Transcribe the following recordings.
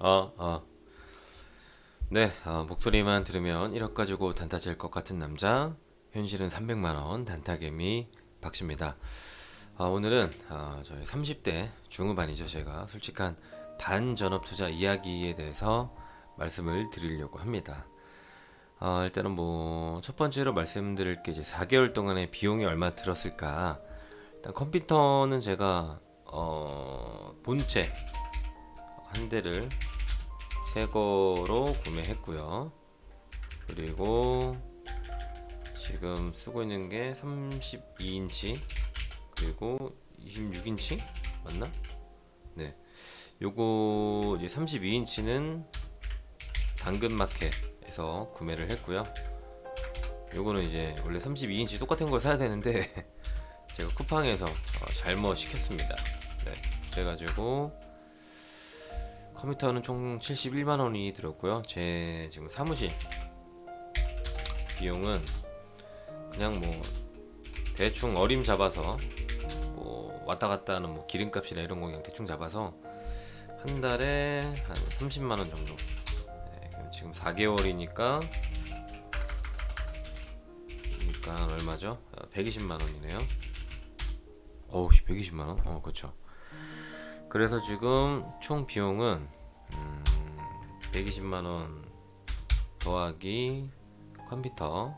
어, 어. 네, 어, 목소리만 들으면 1억 가지고 단타 질것 같은 남자. 현실은 300만 원 단타개미 박씨입니다. 아, 오늘은 어, 저희 30대 중후반이죠. 제가 솔직한 반전업 투자 이야기에 대해서 말씀을 드리려고 합니다. 어, 일단은 뭐 첫 번째로 말씀드릴 게 이제 4개월 동안의 비용이 얼마 들었을까? 일단 컴퓨터는 제가 어, 본체 한 대를 새 거로 구매했고요. 그리고 지금 쓰고 있는 게 32인치 그리고 26인치 맞나? 네. 요거 이제 32인치는 당근마켓에서 구매를 했고요. 요거는 이제 원래 32인치 똑같은 걸 사야 되는데 제가 쿠팡에서 어, 잘못 시켰습니다. 네. 그래가지고 컴퓨터는 총 71만 원이 들었고요. 제 지금 사무실 비용은 그냥 뭐 대충 어림 잡아서 뭐 왔다 갔다 하는 뭐 기름값이나 이런 거 그냥 대충 잡아서 한 달에 한 30만 원 정도. 네, 그럼 지금 4개월이니까 그러니까 얼마죠? 120만 원이네요. 어우, 씨, 120만 원? 어, 그렇죠. 그래서 지금 총 비용은 음, 120만 원 더하기 컴퓨터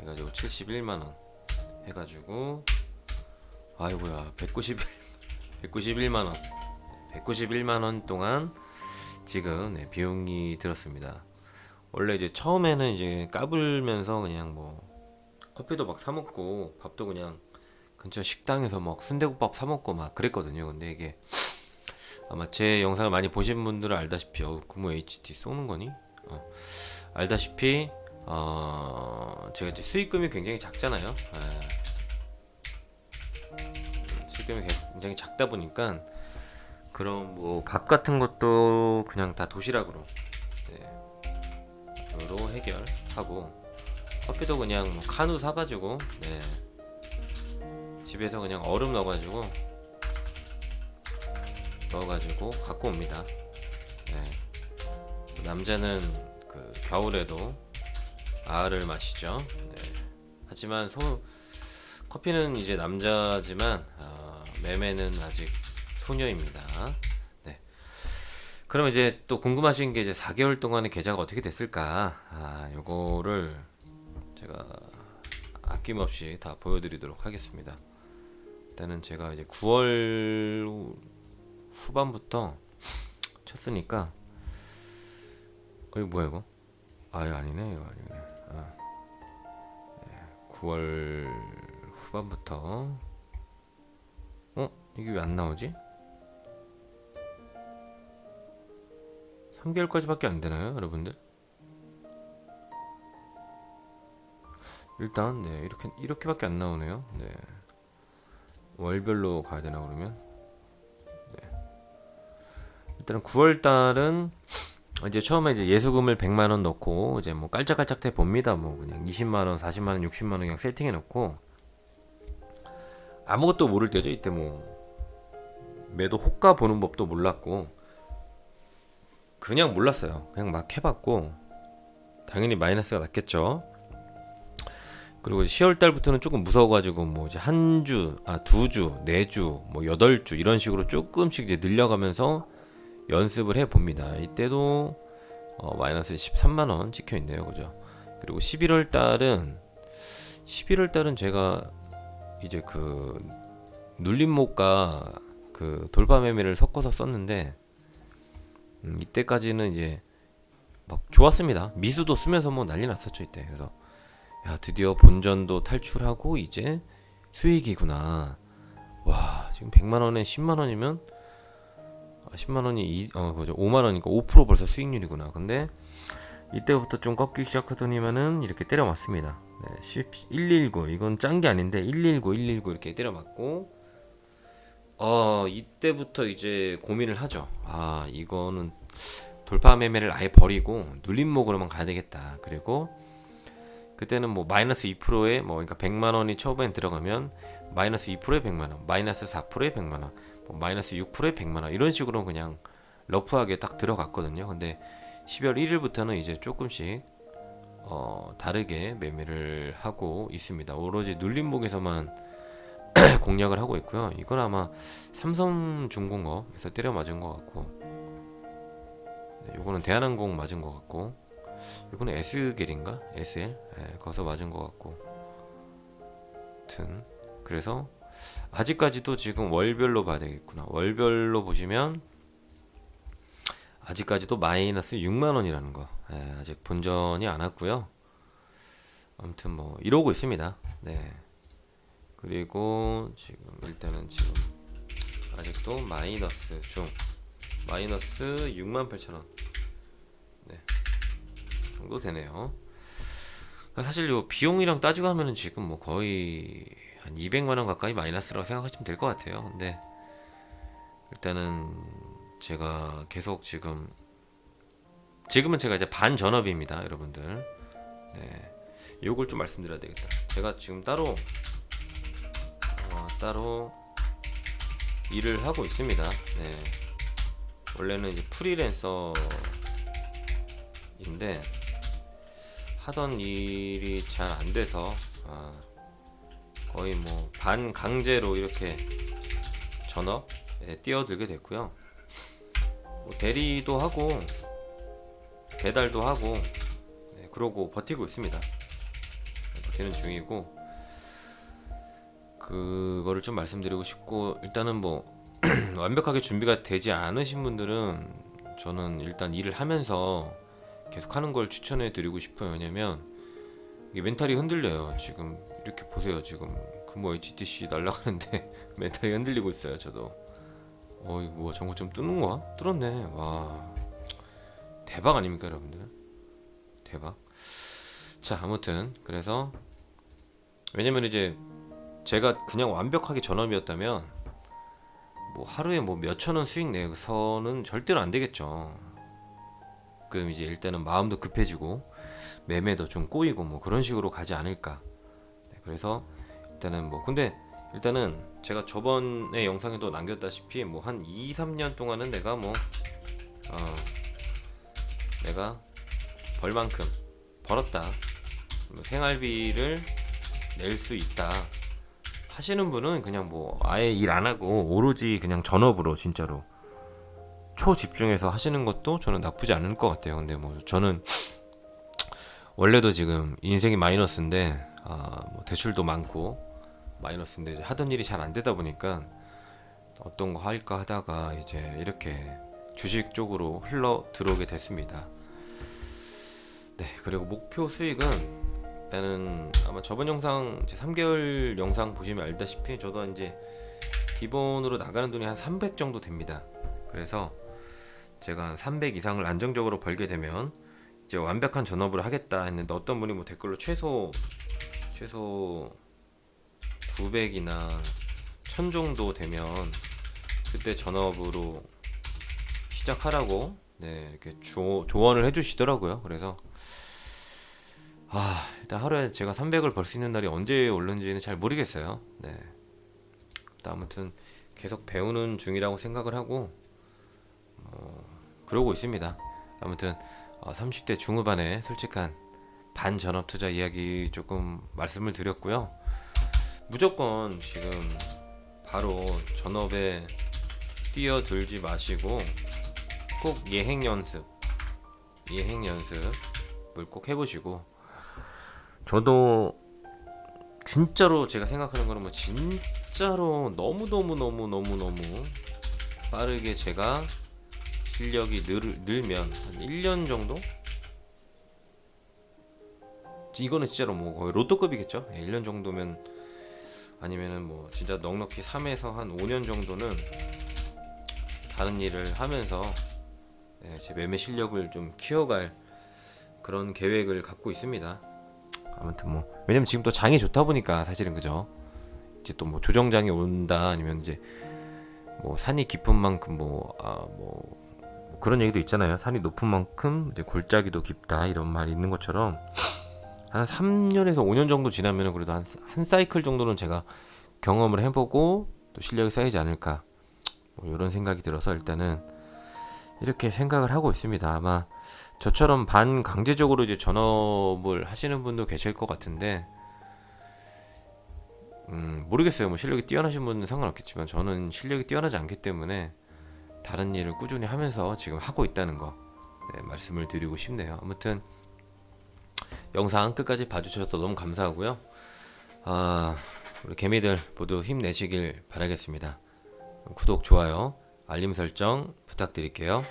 해가지고 71만 원 해가지고 아이고야 191 191만 원 191만 원 동안 지금 네, 비용이 들었습니다. 원래 이제 처음에는 이제 까불면서 그냥 뭐 커피도 막 사 먹고 밥도 그냥 근처 식당에서 막 순대국밥 사 먹고 막 그랬거든요. 근데 이게 아마 제 영상을 많이 보신 분들은 알다시피 어, 구모 HT 쏘는 거니? 어, 알다시피 어, 제가 이제 수익금이 굉장히 작잖아요. 예. 수익금이 굉장히 작다 보니까 그런 뭐 밥 같은 것도 그냥 다 도시락으로 네, 로 해결하고 커피도 그냥 뭐 카누 사가지고 네, 집에서 그냥 얼음 넣어가지고 넣어가지고 갖고 옵니다. 네. 남자는 그 겨울에도 아를 마시죠. 네. 하지만 소 커피는 이제 남자지만 어, 매매는 아직 소녀입니다. 네. 그럼 이제 또 궁금하신 게 이제 4개월 동안의 계좌가 어떻게 됐을까? 아, 요거를 제가 아낌없이 다 보여드리도록 하겠습니다. 일단은 제가 이제 9월 후반부터 쳤으니까 어 이거 뭐야 이거? 아 이거 아니네 이거 아니네. 아. 네, 9월 후반부터 어 이게 왜 안 나오지? 3개월까지밖에 안 되나요, 여러분들? 일단 네 이렇게 이렇게밖에 안 나오네요. 네 월별로 가야 되나 그러면? 네. 일단은 9월 달은 이제 처음에 이제 예수금을 100만 원 넣고 이제 뭐 깔짝깔짝 대 봅니다. 뭐 그냥 20만 원, 40만 원, 60만 원 그냥 세팅해 놓고 아무것도 모를 때죠. 이때 뭐 매도 호가 보는 법도 몰랐고 그냥 몰랐어요. 그냥 막 해봤고 당연히 마이너스가 났겠죠. 그리고 10월 달부터는 조금 무서워가지고 뭐 이제 한 주, 아 두 주, 네 주, 뭐 여덟 주 이런 식으로 조금씩 이제 늘려가면서 연습을 해 봅니다. 이때도 어, 마이너스 13만 원 찍혀 있네요, 그죠? 그리고 11월 달은 11월 달은 제가 이제 그 눌림목과 그 돌파 매매를 섞어서 썼는데 음, 이때까지는 이제 막 좋았습니다. 미수도 쓰면서 뭐 난리 났었죠 이때. 그래서 야 드디어 본전도 탈출하고 이제 수익이구나. 와 지금 100만 원에 10만 원이면 아, 10만 원이 이, 어 그죠 5만 원이니까 5% 벌써 수익률이구나. 근데 이때부터 좀 꺾이기 시작하더니만은 이렇게 때려 맞습니다. 네, 10, 119 이건 짠 게 아닌데 119 119 이렇게 때려 맞고 어 이때부터 이제 고민을 하죠. 아 이거는 돌파 매매를 아예 버리고 눌림목으로만 가야 되겠다. 그리고 그때는 뭐 마이너스 2%에 뭐 그러니까 100만 원이 처음엔 들어가면 마이너스 2%에 100만 원, 마이너스 4%에 100만 원, 뭐 마이너스 6%에 100만 원 이런 식으로 그냥 러프하게 딱 들어갔거든요. 근데 12월 1일부터는 이제 조금씩 어, 다르게 매매를 하고 있습니다. 오로지 눌림목에서만 공략을 하고 있고요. 이건 아마 삼성중공업에서 때려 맞은 것 같고, 네, 이거는 대한항공 맞은 것 같고, 이거는 S겔인가? SL? 예, 거기서 맞은 것 같고, 아무튼 그래서 아직까지도 지금 월별로 봐야 되겠구나. 월별로 보시면 아직까지도 마이너스 6만 원이라는 거. 예, 아직 본전이 안 왔고요. 아무튼 뭐 이러고 있습니다. 네. 그리고 지금 일단은 지금 아직도 마이너스 중 마이너스 6만 8천 원. 네. 정도 되네요. 사실 요 비용이랑 따지고 하면은 지금 뭐 거의 한 200만 원 가까이 마이너스라고 생각하시면 될 것 같아요. 근데 일단은 제가 계속 지금 지금은 제가 이제 반 전업입니다, 여러분들. 네, 요걸 좀 말씀드려야 되겠다. 제가 지금 따로 어, 따로 일을 하고 있습니다. 네, 원래는 이제 프리랜서인데 하던 일이 잘 안 돼서 아, 거의 뭐 반 강제로 이렇게 전업에 뛰어들게 됐고요. 뭐 대리도 하고 배달도 하고 네, 그러고 버티고 있습니다. 네, 버티는 중이고 그거를 좀 말씀드리고 싶고 일단은 뭐 완벽하게 준비가 되지 않으신 분들은 저는 일단 일을 하면서 계속 하는 걸 추천해 드리고 싶어요. 왜냐면 이게 멘탈이 흔들려요. 지금 이렇게 보세요. 지금 금호 HTC 날아가는데 멘탈이 흔들리고 있어요. 저도. 어 이거 뭐야 정거 좀 뜨는 거야? 뚫었네. 와 대박 아닙니까 여러분들? 대박. 자 아무튼 그래서 왜냐면 이제 제가 그냥 완벽하게 전업이었다면 뭐 하루에 뭐 몇천 원 수익 내서는 절대로 안 되겠죠. 그럼 이제 일단은 마음도 급해지고 매매도 좀 꼬이고 뭐 그런 식으로 가지 않을까. 네, 그래서 일단은 뭐 근데 일단은 제가 저번에 영상에도 남겼다시피 뭐 한 2, 3년 동안은 내가 뭐 어, 내가 벌 만큼 벌었다. 뭐 생활비를 낼 수 있다. 하시는 분은 그냥 뭐 아예 일 안 하고 오로지 그냥 전업으로 진짜로 초집중해서 하시는 것도 저는 나쁘지 않을 것 같아요. 근데 뭐 저는 원래도 지금 인생이 마이너스인데 아, 뭐 대출도 많고 마이너스인데 이제 하던 일이 잘 안 되다 보니까 어떤 거 할까 하다가 이제 이렇게 주식 쪽으로 흘러 들어오게 됐습니다. 네, 그리고 목표 수익은 일단은 아마 저번 영상 제 3개월 영상 보시면 알다시피 저도 이제 기본으로 나가는 돈이 한 300 정도 됩니다. 그래서 제가 한 300 이상을 안정적으로 벌게 되면 이제 완벽한 전업을 하겠다 했는데 어떤 분이 뭐 댓글로 최소 최소 900이나 1000 정도 되면 그때 전업으로 시작하라고 네 이렇게 조, 조언을 해주시더라고요. 그래서 아 일단 하루에 제가 300을 벌 수 있는 날이 언제 올는지는 잘 모르겠어요. 네. 아무튼 계속 배우는 중이라고 생각을 하고 어, 그러고 있습니다. 아무튼 어, 30대 중후반에 솔직한 반전업 투자 이야기 조금 말씀을 드렸고요. 무조건 지금 바로 전업에 뛰어들지 마시고 꼭 예행 연습, 예행 연습을 꼭 해보시고 저도 진짜로 제가 생각하는 거는 뭐 진짜로 너무 너무 너무 너무 너무 빠르게 제가 실력이 늘, 늘면 한 1년 정도? 이거는 진짜로 뭐 거의 로또급이겠죠? 예, 1년 정도면 아니면은 뭐 진짜 넉넉히 3에서 한 5년 정도는 다른 일을 하면서 예, 제 매매 실력을 좀 키워갈 그런 계획을 갖고 있습니다. 아무튼 뭐 왜냐면 지금 또 장이 좋다 보니까 사실은 그죠? 이제 또 뭐 조정장이 온다 아니면 이제 뭐 산이 깊은 만큼 뭐아뭐 그런 얘기도 있잖아요. 산이 높은 만큼 이제 골짜기도 깊다 이런 말이 있는 것처럼 한 3년에서 5년 정도 지나면 그래도 한, 한 사이클 정도는 제가 경험을 해보고 또 실력이 쌓이지 않을까 뭐 이런 생각이 들어서 일단은 이렇게 생각을 하고 있습니다. 아마 저처럼 반 강제적으로 이제 전업을 하시는 분도 계실 것 같은데 음, 모르겠어요. 뭐 실력이 뛰어나신 분은 상관없겠지만 저는 실력이 뛰어나지 않기 때문에 다른 일을 꾸준히 하면서 지금 하고 있다는 거 네, 말씀을 드리고 싶네요. 아무튼 영상 끝까지 봐주셔서 너무 감사하고요. 아, 우리 개미들 모두 힘내시길 바라겠습니다. 구독, 좋아요, 알림 설정 부탁드릴게요.